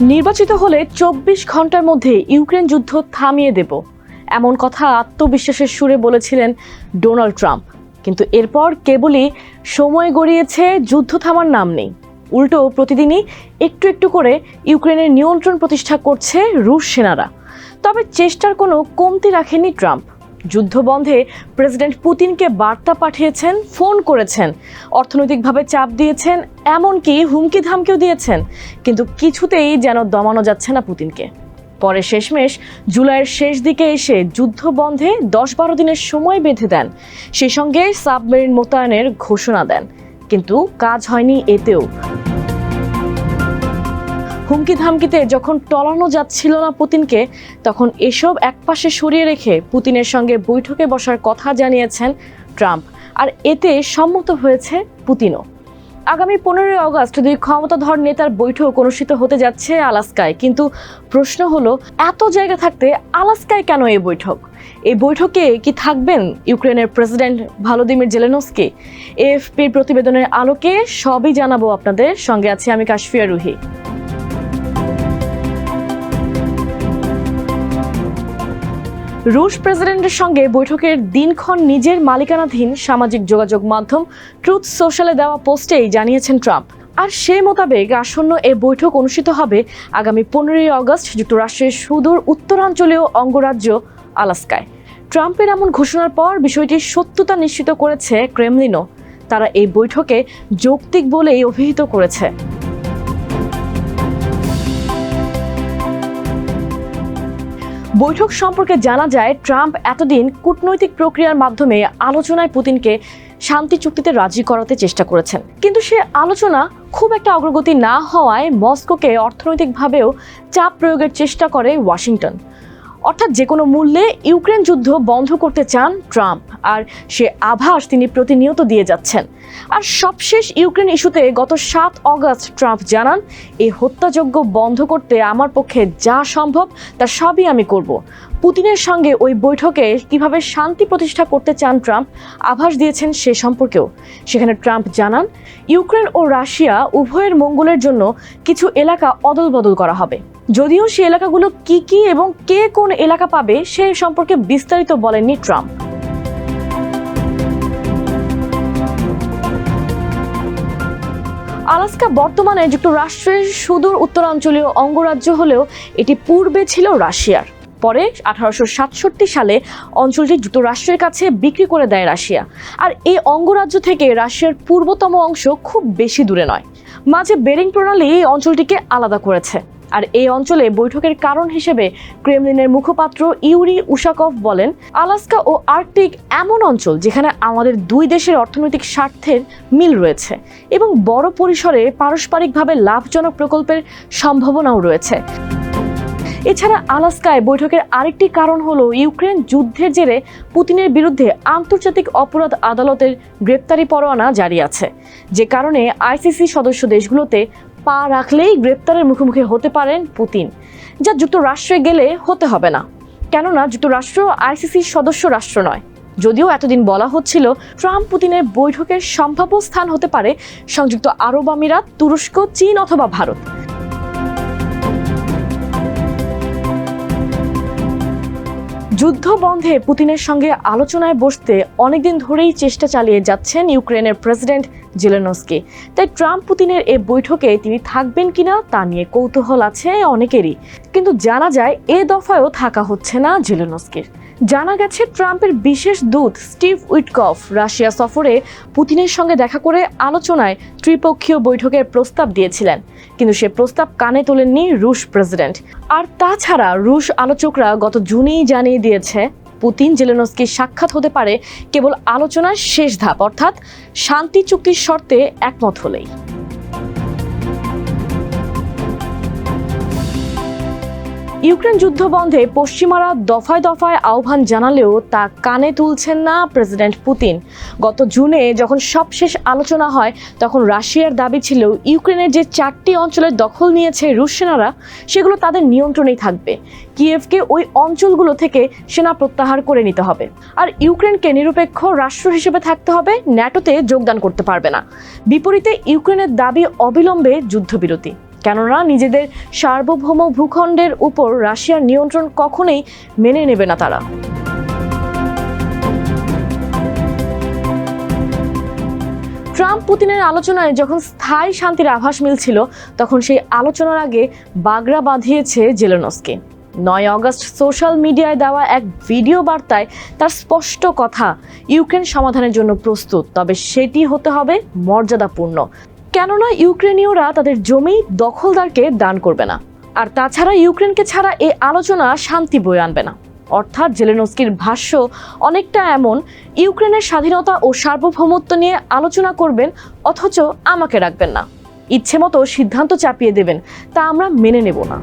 নির্বাচিত হলে চব্বিশ ঘণ্টার মধ্যে ইউক্রেন যুদ্ধ থামিয়ে দেব। এমন কথা আত্মবিশ্বাসের সুরে বলেছিলেন ডোনাল্ড ট্রাম্প। কিন্তু এরপর কেবলই সময় গড়িয়েছে, যুদ্ধ থামার নাম নেই। উল্টো প্রতিদিনই একটু একটু করে ইউক্রেনের নিয়ন্ত্রণ প্রতিষ্ঠা করছে রুশ সেনারা। তবে চেষ্টার কোনো কমতি রাখেনি ট্রাম্প। যুদ্ধ বন্ধে প্রেসিডেন্ট পুতিনকে বার্তা পাঠিয়েছেন, ফোন করেছেন। অর্থনৈতিকভাবে চাপ দিয়েছেন, এমনকি হুমকি ধামকিও দিয়েছেন। কিন্তু কিছুতেই যেন দমানো যাচ্ছে না পুতিনকে। পরে শেষমেশ জুলাইয়ের শেষ দিকে এসে যুদ্ধ বন্ধে দশ বারো দিনের সময় বেঁধে দেন। সেই সঙ্গে সাবমেরিন মোতায়েনের ঘোষণা দেন। কিন্তু কাজ হয়নি এতেও। হুমকি ধামকিতে যখন টলানো যাচ্ছিল না পুতিনকে, তখন এসব একপাশে সরিয়ে রেখে পুতিনের সঙ্গে বৈঠকে বসার কথা জানিয়েছেন ট্রাম্প। আর এতে সম্মত হয়েছে পুতিনও। আগামী পনেরোই অগস্ট দুই ক্ষমতাধর নেতার বৈঠক অনুষ্ঠিত হতে যাচ্ছে আলাস্কায়। কিন্তু প্রশ্ন হলো, এত জায়গা থাকতে আলাস্কায় কেন এই বৈঠক? এই বৈঠকে কি থাকবেন ইউক্রেনের প্রেসিডেন্ট ভালোদিমির জেলেনস্কি? এএফপির প্রতিবেদনের আলোকে সবই জানাব আপনাদের। সঙ্গে আছে আমি কাশফিয়া রুহি। রুশ প্রেসিডেন্টের সঙ্গে বৈঠকের দিনক্ষণ নিজের মালিকানাধীন সামাজিক যোগাযোগ মাধ্যম ট্রুথ সোশ্যালে দেওয়া পোস্টেই জানিয়েছেন ট্রাম্প। আর সেই মোতাবেক আসন্ন এ বৈঠক অনুষ্ঠিত হবে আগামী পনেরোই আগস্ট যুক্তরাষ্ট্রের সুদূর উত্তরাঞ্চলীয় অঙ্গরাজ্য আলাস্কায়। ট্রাম্পের এমন ঘোষণার পর বিষয়টির সত্যতা নিশ্চিত করেছে ক্রেমলিনও। তারা এই বৈঠকে যৌক্তিক বলেই অভিহিত করেছে। বৈঠক সম্পর্কে জানা যায়, ট্রাম্প এতদিন কূটনৈতিক প্রক্রিয়ার মাধ্যমে আলোচনায় পুতিনকে শান্তি চুক্তিতে রাজি করাতে চেষ্টা করেছেন। কিন্তু সে আলোচনা খুব একটা অগ্রগতি না হওয়ায় মস্কোকে অর্থনৈতিকভাবেও চাপ প্রয়োগের চেষ্টা করে ওয়াশিংটন। অর্থাৎ যে কোনো মূল্যে ইউক্রেন যুদ্ধ বন্ধ করতে চান ট্রাম্প, আর সে আভাস তিনি প্রতিনিয়ত দিয়ে যাচ্ছেন। আর সবশেষ ইউক্রেন ইস্যুতে গত সাত অগস্ট ট্রাম্প জানান এই হত্যাযজ্ঞ বন্ধ করতে আমার পক্ষে যা সম্ভব, তা সবই আমি করব। পুতিনের সঙ্গে ওই বৈঠকে কীভাবে শান্তি প্রতিষ্ঠা করতে চান ট্রাম্প, আভাস দিয়েছেন সে সম্পর্কেও। সেখানে ট্রাম্প জানান, ইউক্রেন ও রাশিয়া উভয়ের মঙ্গলের জন্য কিছু এলাকা অদল বদল করা হবে। যদিও সে এলাকাগুলো কি কি এবং কে কোন এলাকা পাবে, সে সম্পর্কে বিস্তারিত বলেননি ট্রাম্প। আলাস্কা বর্তমানে যুক্তরাষ্ট্রের সুদূর উত্তরাঞ্চলীয় অঙ্গরাজ্য হলেও এটি পূর্বে ছিল রাশিয়ার। পরে আঠারোশো সাতষট্টি সালে অঞ্চলটি যুক্তরাষ্ট্রের কাছে বিক্রি করে দেয় রাশিয়া। আর এই অঙ্গরাজ্য থেকে রাশিয়ার পূর্বতম অংশ খুব বেশি দূরে নয়। মাঝে বেরিং প্রণালী এই অঞ্চলটিকে আলাদা করেছে। আর এই অঞ্চলে বৈঠকের কারণ হিসেবে ক্রেমলিনের মুখপাত্র ইউরি উশাকভ বলেন, আলাস্কা ও আর্কটিক এমন অঞ্চল যেখানে আমাদের দুই দেশের অর্থনৈতিক স্বার্থের মিল রয়েছে এবং বড় পরিসরে পারস্পরিকভাবে লাভজনক প্রকল্পের সম্ভাবনাও রয়েছে। এছাড়া আলাস্কায় বৈঠকের আরেকটি কারণ হলো ইউক্রেন যুদ্ধের জেরে পুতিনের বিরুদ্ধে আন্তর্জাতিক অপরাধ আদালতের গ্রেপ্তারি পরোয়ানা জারি আছে। যে কারণে আইসিসি সদস্য দেশগুলোতে পা রাখলেই গ্রেপ্তারের মুখোমুখি হতে পারেন পুতিন, যা যুক্তরাষ্ট্রে গেলে হতে হবে না। কেননা যুক্তরাষ্ট্র আইসিসির সদস্য রাষ্ট্র নয়। যদিও এতদিন বলা হচ্ছিল ট্রাম্প পুতিনের বৈঠকের সম্ভাব্য স্থান হতে পারে সংযুক্ত আরব আমিরাত, তুরস্ক, চীন অথবা ভারত। যুদ্ধ বন্ধে পুতিনের সঙ্গে আলোচনায় বসতে অনেকদিন ধরেই চেষ্টা চালিয়ে যাচ্ছেন ইউক্রেনের প্রেসিডেন্ট জেলেনস্কি। তাই ট্রাম্প পুতিনের এই বৈঠকে তিনি থাকবেন কিনা তা নিয়ে কৌতূহল আছে অনেকেরই। কিন্তু জানা যায়, এ দফায়ও থাকা হচ্ছে না জেলেনস্কির। জানা গেছে ট্রাম্পের বিশেষ দূত স্টিভ উইটকফ রাশিয়া সফরে পুতিনের সঙ্গে দেখা করে আলোচনায় ত্রিপক্ষীয় বৈঠকের প্রস্তাব দিয়েছিলেন। কিন্তু সে প্রস্তাব কানে তোলেননি রুশ প্রেসিডেন্ট। আর তাছাড়া রুশ আলোচকরা গত জুনেই জানিয়ে দিয়েছে, পুতিন জেলেনস্কির সাক্ষাৎ হতে পারে কেবল আলোচনার শেষ ধাপ, অর্থাৎ শান্তি চুক্তির শর্তে একমত হলেই। ইউক্রেন যুদ্ধ বন্ধে পশ্চিমারা দফায় দফায় আহ্বান জানালেও তা কানে তুলছেন না প্রেসিডেন্ট পুতিন। গত জুনে যখন সবশেষ আলোচনা হয়, তখন রাশিয়ার দাবি ছিল ইউক্রেনের যে চারটি অঞ্চলের দখল নিয়েছে রুশ সেনারা, সেগুলো তাদের নিয়ন্ত্রণেই থাকবে। কিয়েভকে ওই অঞ্চলগুলো থেকে সেনা প্রত্যাহার করে নিতে হবে। আর ইউক্রেনকে নিরপেক্ষ রাষ্ট্র হিসেবে থাকতে হবে, ন্যাটোতে যোগদান করতে পারবে না। বিপরীতে ইউক্রেনের দাবি অবিলম্বে যুদ্ধবিরতি। কেননা নিজেদের সার্বভৌম ভূখণ্ডের উপর রাশিয়ার নিয়ন্ত্রণ কখনোই মেনে নেবে না তারা। ট্রাম্প পুতিনের আলোচনায় যখন স্থায়ী শান্তির আভাস মিলছিল, তখন সেই আলোচনার আগে বাগড়া বাঁধিয়েছে জেলেনস্কি। নয় অগস্ট সোশ্যাল মিডিয়ায় দেওয়া এক ভিডিও বার্তায় তার স্পষ্ট কথা, ইউক্রেন সমাধানের জন্য প্রস্তুত, তবে সেটি হতে হবে মর্যাদাপূর্ণ। কেননা ইউক্রেনীয়রা তাদের জমি দখলদারকে দান করবে না। আর তাছাড়া ইউক্রেনকে ছাড়া এই আলোচনা শান্তি বয়ে আনবে না। অর্থাৎ জেলেনস্কির ভাষ্য অনেকটা এমন, ইউক্রেনের স্বাধীনতা ও সার্বভৌমত্ব নিয়ে আলোচনা করবেন, অথচ আমাকে রাখবেন না। ইচ্ছে মতো সিদ্ধান্ত চাপিয়ে দেবেন, তা আমরা মেনে নেব না।